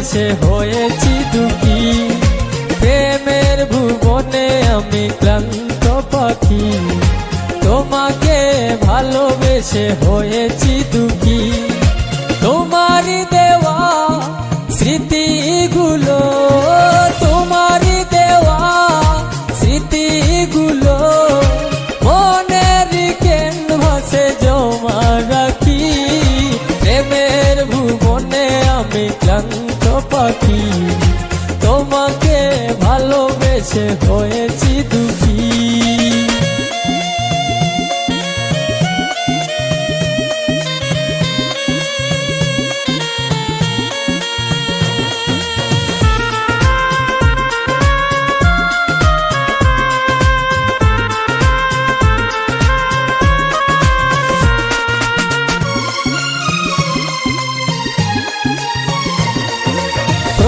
ভালোবেসে হয়েছি দুঃখী। প্রেমের ভুবনে আমি ক্লান্ত পাখি। তোমাকে ভালোবেসে হয়েছি দুঃখী। তোমারই দেওয়া স্মৃতিগুলো, তোমারই দেওয়া স্মৃতিগুলো, মনের ক্যানভাসে জমা রাখি। প্রেমের ভুবনে আমি ক্লান্ত পাখি তোমাকে ভালোবেসে হয়েছি।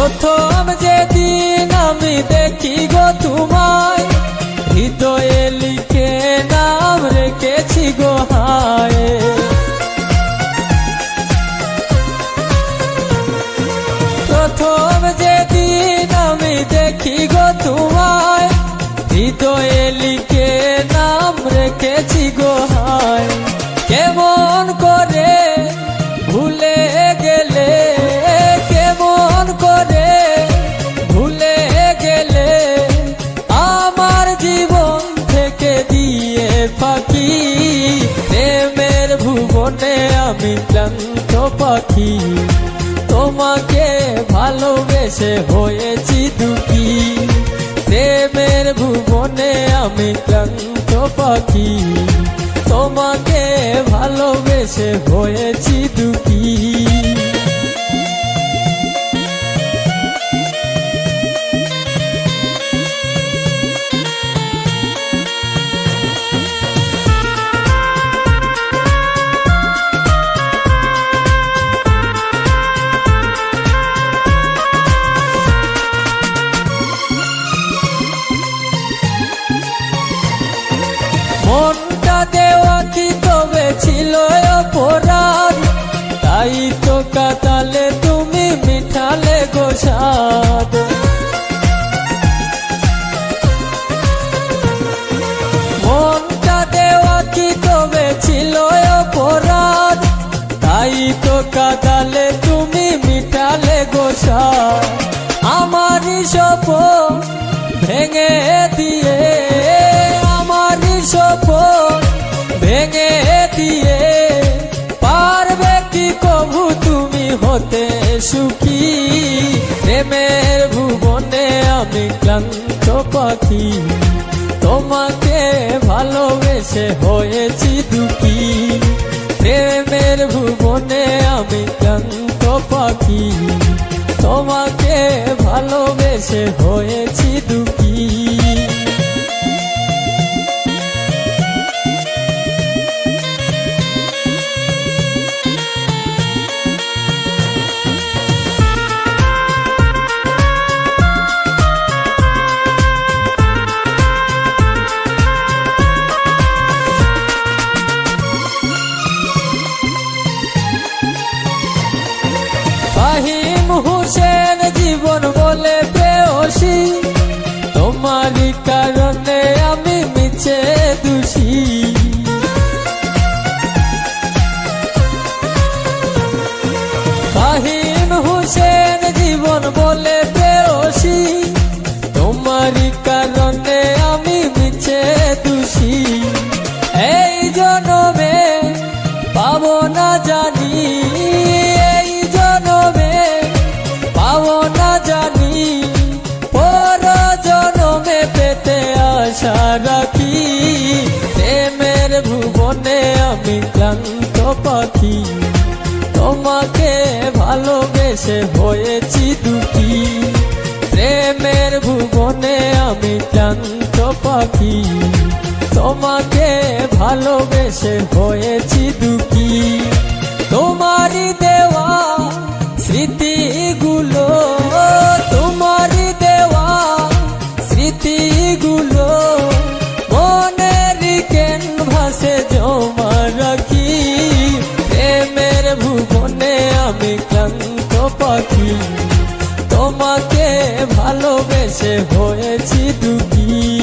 প্রথম যেদিন আমি দেখি গো তোমায়, হৃদয়ে লিখে নাম রেখেছি গো হায়। প্রথম যেদিন আমি দেখি গো তোমায়, হৃদয়ে লিখে আমি ক্লান্ত পাখি, তোমাকে ভালোবেসে হয়েছি দুঃখী। প্রেমের ভুবনে আমি ক্লান্ত পাখি, তোমাকে ভালোবেসে হয়েছি মনটা দেওয়া কি তবে ছিল অপরাধ? তাই তো কাতালে তুমি মিঠালে গোসাদ মনটা দেওয়া কি তবে ছিল অপরাধ? তাই তো কাদালে তুমি মিটালে গোসাদ আমারই সপন ভেঙে দিয়ে ভেঙে দিয়ে পারবে কি কভু তুমি হতে সুখী। প্রেমের ভুবনে আমি ক্লান্ত পাখি। তোমাকে ভালোবেসে হয়েছি দুঃখী। প্রেমের ভুবনে আমি ক্লান্ত পাখি। তোমাকে ভালোবেসে হয়েছি দুঃখী। তোমাকে ভালোবেসে হয়েছি দুটি। প্রেমের ভুবনে আমি ক্লান্ত পাখি। তোমাকে ভালোবেসে হয়েছি দুটি। তোমারই দেওয়া স্মৃতিগুলো আমি ক্লান্ত পাখি তোমাকে ভালোবেসে হয়েছি দুঃখী।